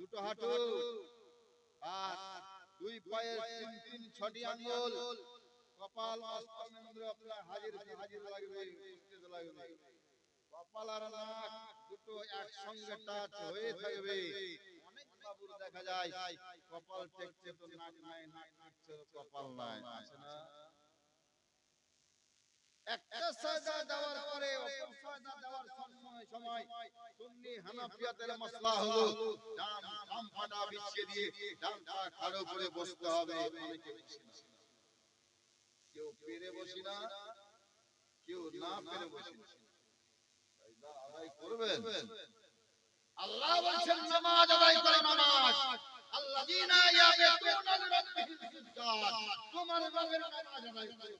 দুটো হাঁটু আর দুই পায়ের তিন তিন ছটি আঙ্গুল কপাল অষ্টমেন্দ্র আপনার হাজির হাজির লাগবে, উপস্থিত লাগবে। কপাল আর নাক দুটো একসঙ্গে টাচ হয়ে থাকবে। অনেক বাবুর দেখা যায়, কপাল টেকছে তো নাক নাই, নাক টেকছে তো কপাল নাই, আছে না? একটা সাজা দেওয়ার পরে, অপর সাজা দেওয়ার সময় সুন্নি হানাফিয়াতের মাসলা হলো ডান বাম ফাটা বিছিয়ে দিয়ে ডানটা খাড়ো করে বসতে হবে। অনেকে কেউ পেরে বসি না কেউ না পেরে বসি না। আদায় করবেন। আল্লাহ বলছেন নামাজ আদায় করে নামাজ। আল্লাযীনা ইয়াবিতুনা লিরাব্বিহিম সুজদাদ। তোমার রবের নামাজ আদায় করে।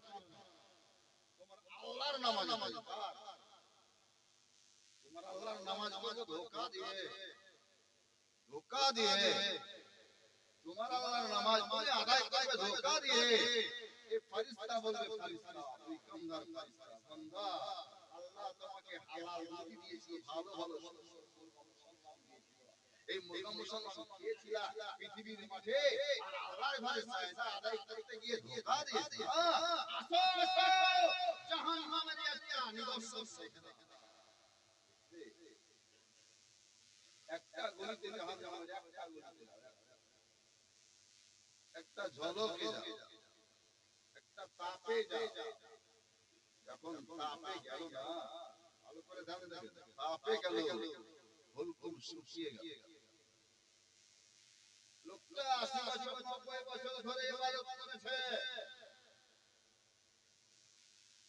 তোমার আল্লাহর নামাজ আদায় করো। তোমার আল্লাহর নামাজ পড়ো ধোকা দিয়ে। ধোকা দিয়ে। তোমার আল্লাহর নামাজ পড়ে আদায় করবে ধোকা দিয়ে। এই ফেরেশতা বলবে ফেরেশতা তুই কামদার ফেরেশতা বান্দা। আল্লাহ তোমাকে হালাল রুজি দিয়েছে ভালো ভালো সুন্দর সুন্দর সন্তান দিয়েছে এই মোকাম মুসলমান দিয়েছিলা পৃথিবীর মাঠে। আর আল্লাহর ঘরে সাজদা আদায় করতে গিয়ে ধোকা দিয়েছে আসো আসো। জাহান্নামের একটা নিদর্শন সেখানে। একটা লোকটা বছর ধরে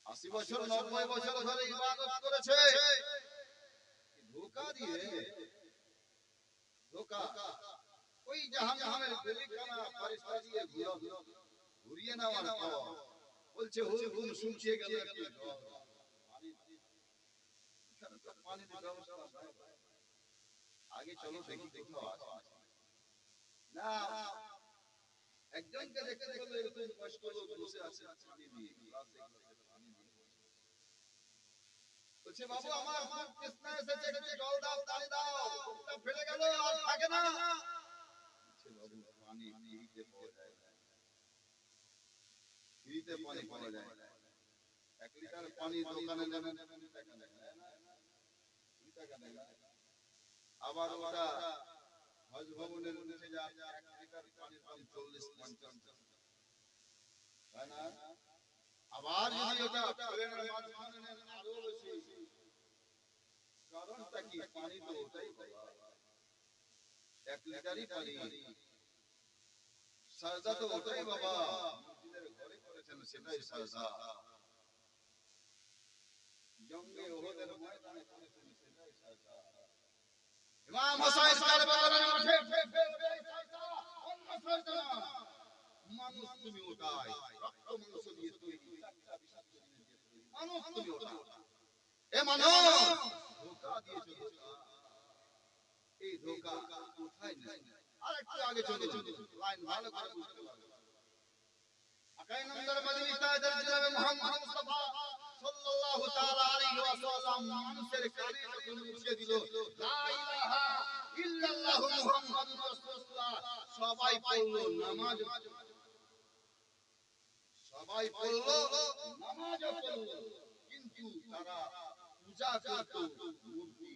আশি বছর নব্বই বছর ধরে ইবাদত করেছে। ধোকা দিয়ে ধোকা ওই জাহান্নামের বেলিখানা ফেরেশতা দিয়ে ঘুরানো ঘুরিয়ে নেওয়ার পর বলছে হুল হুল শুকিয়ে গেল একটু জল। পানি এখানে তো পানির ব্যবস্থা নাই। আগে চলো দেখি দেখি আছে না একজনকে দেখতে পেল এরকম বয়স্ক লোক বসে আছে পানি দিয়ে গ্লাস দেখতে পানি দিয়ে বলছে বাবু আমার খুব তৃষ্ণা এসেছে একটু জল দাও পানি দাও বুকটা ফেলে গেল আর থাকে না বলছে বাবু পানি ফ্রিতে পাওয়া যায় না। ফ্রিতে পানি পাওয়া যায় না। এক লিটার পানি দোকানে যাবেন কুড়ি টাকা নেয় না? কুড়ি টাকা নেয় না? আবার ওটা হজ ভবনের নিচে যা এক লিটার পানির দাম চল্লিশ পঞ্চাশ তাই না আবার যদি ওটা প্লেনের মাঝখানে নেন আরও বেশি কারণটা কি পানি তো ওটাই বাবা। এক লিটারই পানি সাজদা তো ওটাই বাবা মসজিদের ঘরে করেছেন সেটাই সাজদা জঙ্গে ওহদের ময়দানে করেছেন সেটাই সাজদা ইমাম হোসেন কারবালার মাঠে অন্য সাজদা মানুষ তুমি ওটাই রক্ত মাংস দিয়ে তৈরি। মানুষ তুমি ওটাই এ মানুষ ধোকা দিয়েছ ধোকা। এই ধোকা কোথায় নেই? আর একটু আগে চলে চলে লাইন ভালো করে বুঝতে পারবে আকাই নম্বর মদিনী তাজের মুহাম্মদ মুস্তাফা সাল্লাল্লাহু তাআলা আলাইহি ওয়াসাল্লাম মানুষের কানে যখন মুছে দিল। লা ইলাহা ইল্লাল্লাহু মুহাম্মাদুর রাসূলুল্লাহ। সবাই পড়ল নামাজ সবাই পড়ল নামাজ পড়ল। কিন্তু তারা পূজা করতো মূর্তি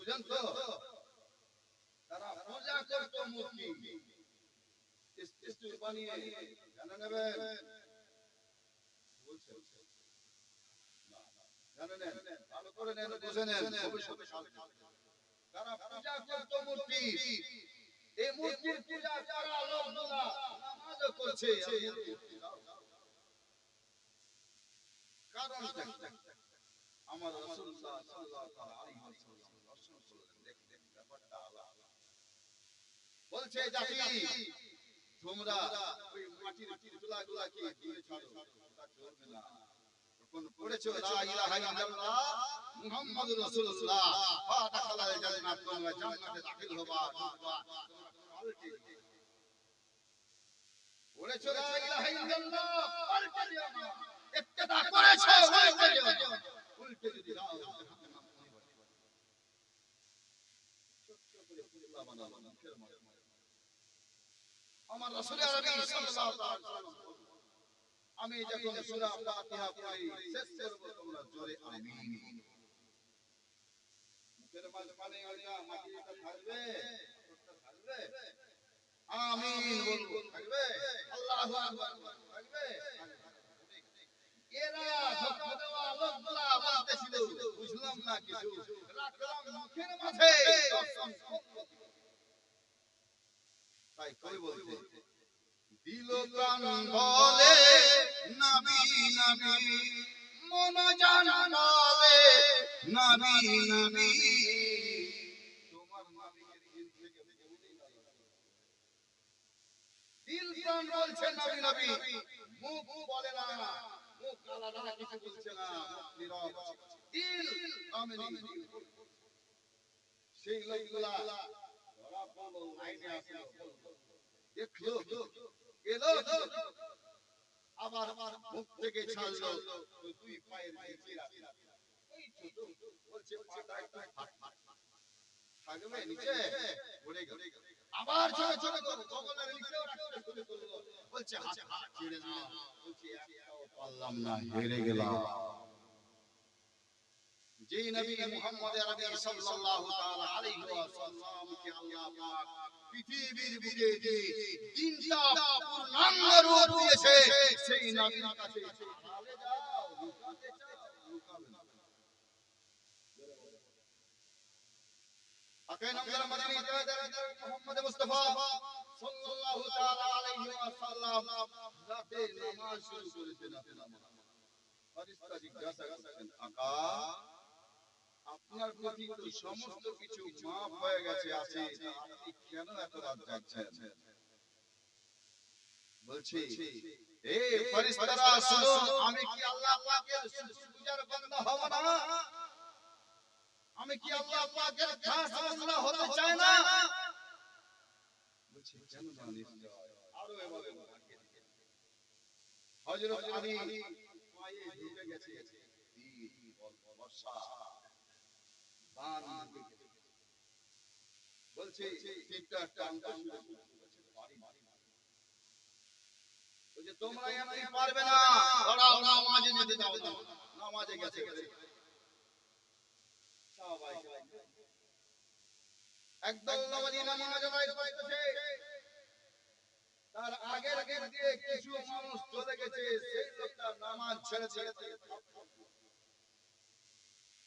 বুঝেন তো? তারা পূজা করতো মূর্তি। স্ট্যাচু বানিয়ে জানা নেবেন? বলছে। না, না, জানে নেন। ভালো করে নেন বুঝে নেন। ভবিষ্যতে তারা পূজা করতো মূর্তি। এই মূর্তির পূজা করা লোকগুলা নামাজও করছে আর মূর্তি দাও। কারণটা কি? আমার আলাইহি ওয়াসাল্লাম দর্শন করলেন দেখলেন ব্যাপারটা আলাদা বলছে জাতি তোমরা ওই মাটির চুলাগুলাকে দূরে ছাড়ো। ওটা চলবে না। যখন পড়েছো লা ইলাহা ইল্লাল্লাহ মুহাম্মাদুর রাসূলুল্লাহ ফাদাখালাল জান্নাত তোমরা জান্নাতে দাখিল হবা। ঢুকবা পাল্টে পড়েছো লা ইলাহা ইল্লাল্লাহ পাল্টে দিও। না ইত্তেদা করেছ উল্টে দিও। উল্টে দাও জাহান্নাম তুমি বাঁচবে। ছোট্ট করে ফুললা মুখের মাঝে। আমার রাসূল আরবি সাল্লাল্লাহু আমি যখন সূরা ফাতিহা পড়ি, শেষ করব তোমরা জোরে আমিন। মুখের মাঝে পানি আলিয়া মাটিটা থাকবে থাকবে আমিন বলব থাকবে আল্লাহু আকবার থাকবে এরা ধোঁকা দেওয়া লোকগুলা বলতেছিল, বুঝলাম না কিছু। রাখলাম মুখের মাঝে। তাই কই বলতে দিল প্রাণ বলে নবী নবী মন জান বলে নবী। নবী দিল না। প্রাণ বলছে নবী নবী। মুখ বলে না মুখ আলাদা কিছু বলছে না। নীরব দিল আমিনি সেই লোকগুলা দেখল এলো আবার মুখ থেকে ছাড়লো দুই পায়ের নিচে বলছে পাটা একটু ফাট ফাট থাকবে নিচে পড়ে গেল আবার ছোট ছোট করে বগলের নিচেও রাখতে শুরু করল বলছে হাত ছেড়ে না বলছে একটাও পারলাম না হেরে গেলাম যে নবী মুহাম্মদ আরবি সাল্লাল্লাহু তাআলা আলাইহি ওয়াসাল্লাম কে আল্লাহ পাক পৃথিবীর বুকে যে তিনটা পূর্ণাঙ্গ রূপ দিয়েছে সেই নবীর কাছে আড়ালে যাও লুকাতে চাও লুকাবে না আকাই নম্বর মদিনী মুহাম্মদ মুস্তাফা সাল্লাল্লাহু তাআলা আলাইহি ওয়াসাল্লাম রাতে নামাজ শুরু করেছেন রাতে নামাজ ফেরেশতা জিজ্ঞাসা করছেন আকা আপনার প্রতি তো সমস্ত কিছু মাফ হয়ে গেছে, আছে। আপনি কেন এত রাত জাগছেন? বলছি, এ ফেরেশতারা শুনো আমি কি আল্লাহ পাকের পূজার বান্দা হব না? আমি কি আল্লাহ পাকের খাস বান্দা হতে চাই না? বলছি, কেন নিশ্চয় আরও এভাবে হযরত আলী পায়ে ঢুকে গেছে। বর্ষা। ঢুকে বলছে টিপটা টানতে বলছে, পারি না। বলছে তোমরা এমনি পারবে না দাঁড়াও নামাজে যেতে দাও না নামাজে গেছে গেছে সবাই একদল নামাজি নামাজ আদায় করতেছে তার আগের আগের দিয়ে কিছু মানুষ চলে গেছে সেই লোকটা নামাজ ছেড়ে ছেড়ে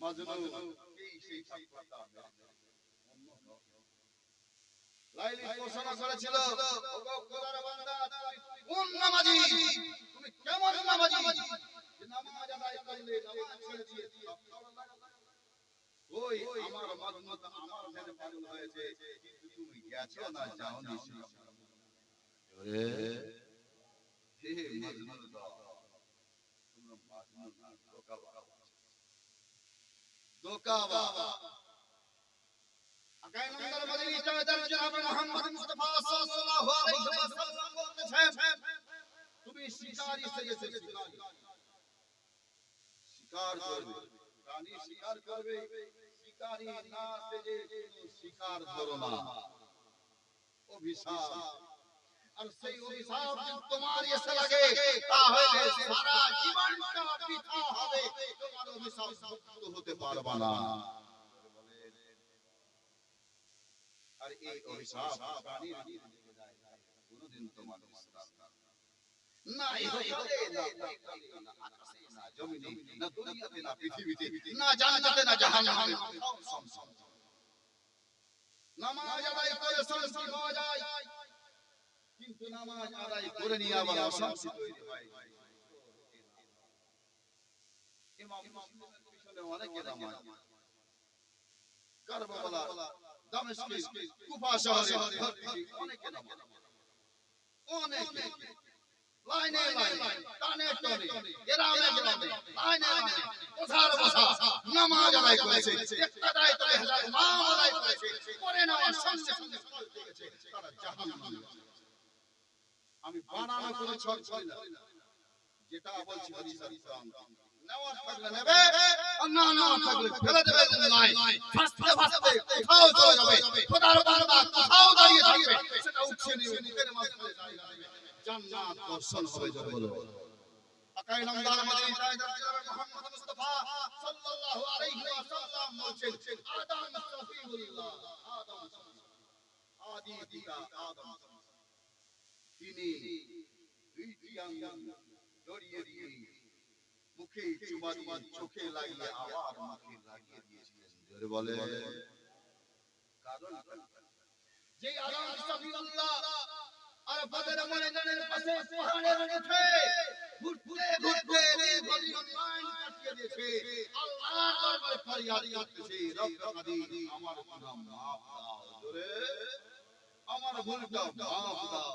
মাজনু এই সেই লোক। লাইলি ঘোষণা করেছিল ওগো খোদার বান্দা কোন নামাজি? তুমি কেমন নামাজি? যে নামাজ আদায় করলে নামাজ ছেড়ে দিয়ে ওই আমার মাজনুত আমার ধ্যানে পাগল হয়েছে। কিন্তু তুমি গেছো না যাওনি ওরে হে মাজনুত তোমরা মাজনুত না ধোকা বাবা ধোকা বাবা আকাই নম্বর মদিনী তাওয়াদার জনাব মুহাম্মদ মুস্তাফা সাল্লাল্লাহু আলাইহি ওয়াসাল্লাম বলতেছেন তুমি শিকারী সেজেছো, শিকারী। শিকার করবে, প্রাণী শিকার করবে, শিকারী না সেজে শিকার ধরো না। অভিশাপ আর সেই অভিশাপ যদি তোমার এসে লাগে তাহলে সারা জীবনটা বৃথা হবে। তোমার অভিশাপ মুক্ত হতে পারবা না। আর এই অভিশাপ প্রাণীর কোনদিন তোমার না। না। জমিনে, না দুনিয়াতে, না পৃথিবীতে, না জান্নাতে, না জাহান্নামে, কোথাও সম্ভব নামাজ আদায় করে শান্তি পাওয়া যায়। কিন্তু নামাজ আদায় করে নিয়ে আবার অশান্তি তৈরি হয়। ইমাম মুসলিমের পিছনে অনেকে নামাজ কারবালা দামেস্কে কুফা শহরে অনেকে নামাজ অনেকে। লাইনে লাইনে, টানে টানে গ্রামে গ্রামে লাইনে লাইনে বসার বসা নামাজ আদায় করেছে। ইক্তাদায় তবে হাজার নাম আদায় করেছে। করে নেওয়ার সঙ্গে সঙ্গে তারা জাহান্নামে। আমি বানানো করে ছল ছল না যেটা বলছি হাদিস আর ইসলাম নেওয়ার থাকলে নেবে আর না নেওয়ার থাকলে ফেলে দেবে নাই। ফাস্তে ফাস্তে কোথাও চলে যাবে। খোদার বারবার কোথাও দাঁড়িয়ে থাকবে। সেটা উঠছে নিয়ে মুখের মাঝখানে জায়গা নেবে জান্নাত দর্শন হবে যাবে বলো। আকাই নামদার মদিনা তাইদার জনাবে মুহাম্মদ মুস্তাফা সাল্লাল্লাহু আলাইহি ওয়াসাল্লাম বলছেন আদম সফিউল্লাহ আদম আদি পিতা আদম তিনি দুইটি আঙ্গুল জড়িয়ে দিয়ে মুখে চুমা দিয়ে চোখে লাগিয়ে আবার মুখে লাগিয়ে দিয়েছিলেন। জোরে বলে কারণ যে আদম সফিউল্লাহ আর বদর ময়দানের পাশে পাহাড়ের উঠে ঘুরতে ঘুরতে গলি লাইন কাটিয়ে দিয়েছে। আল্লাহর দরবারে ফরিয়াদ করতেছে। রব্ব কাদির আমার গুনাহ মাফ দাও। জোরে? আমার ভুলটা মাফ দাও।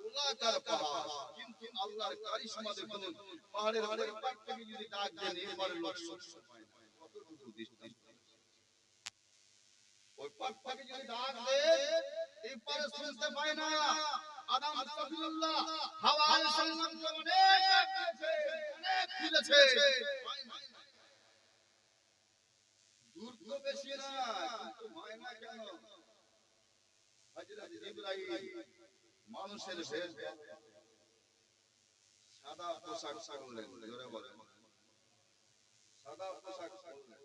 গোলাকার পাহাড় কিন্তু আল্লাহর কারিশমা দেখুন পাহাড়ের ওপর পাক থেকে যদি ডাক দেন এবারে লোক শুনতে পায় না কতটুকু দৃষ্টি ওই পাক থেকে যদি ডাক দেন এবারে শুনতে পায় না আদম সফিউল্লাহ হাওয়ার সংবন্ধে অনেক ডাক দিয়েছে অনেক খুলেছে দূর তো বেশি না কিন্তু হয় না কেন হযরত ইব্রাহিম মানুষের ভেষ সাদা পোশাক পরলেন, জোরে বলেন। সাদা পোশাক পরলেন।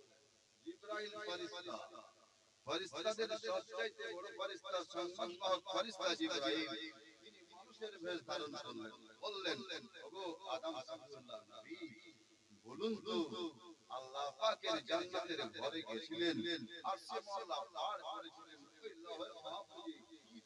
ইব্রাহিম ফেরেশতা, ফেরেশতাদের সবচাইতে বড় ফেরেশতা সম্মান পাওয়া ফেরেশতা জিবরাইল তিনি মানুষের ভেষ ধারণ করলেন। বললেন, ওগো আদম সাল্লাল্লাহু নবী, বলুন তো, আল্লাহ পাকের জান্নাতের ঘরে গেছিলেন? আর সে পার করেছিলেন। ওই লৌহে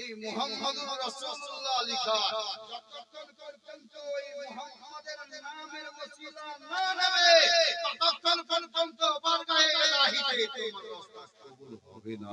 এই মুহাম্মাদুর রাসূলুল্লাহ লিখা যতক্ষণ পর্যন্ত এই মুহাম্মাদের নামের ওসিলা না নেবে ততক্ষণ পর্যন্ত বারগাহে ইলাহিতে তোমার রাস্তা কবুল হবে না।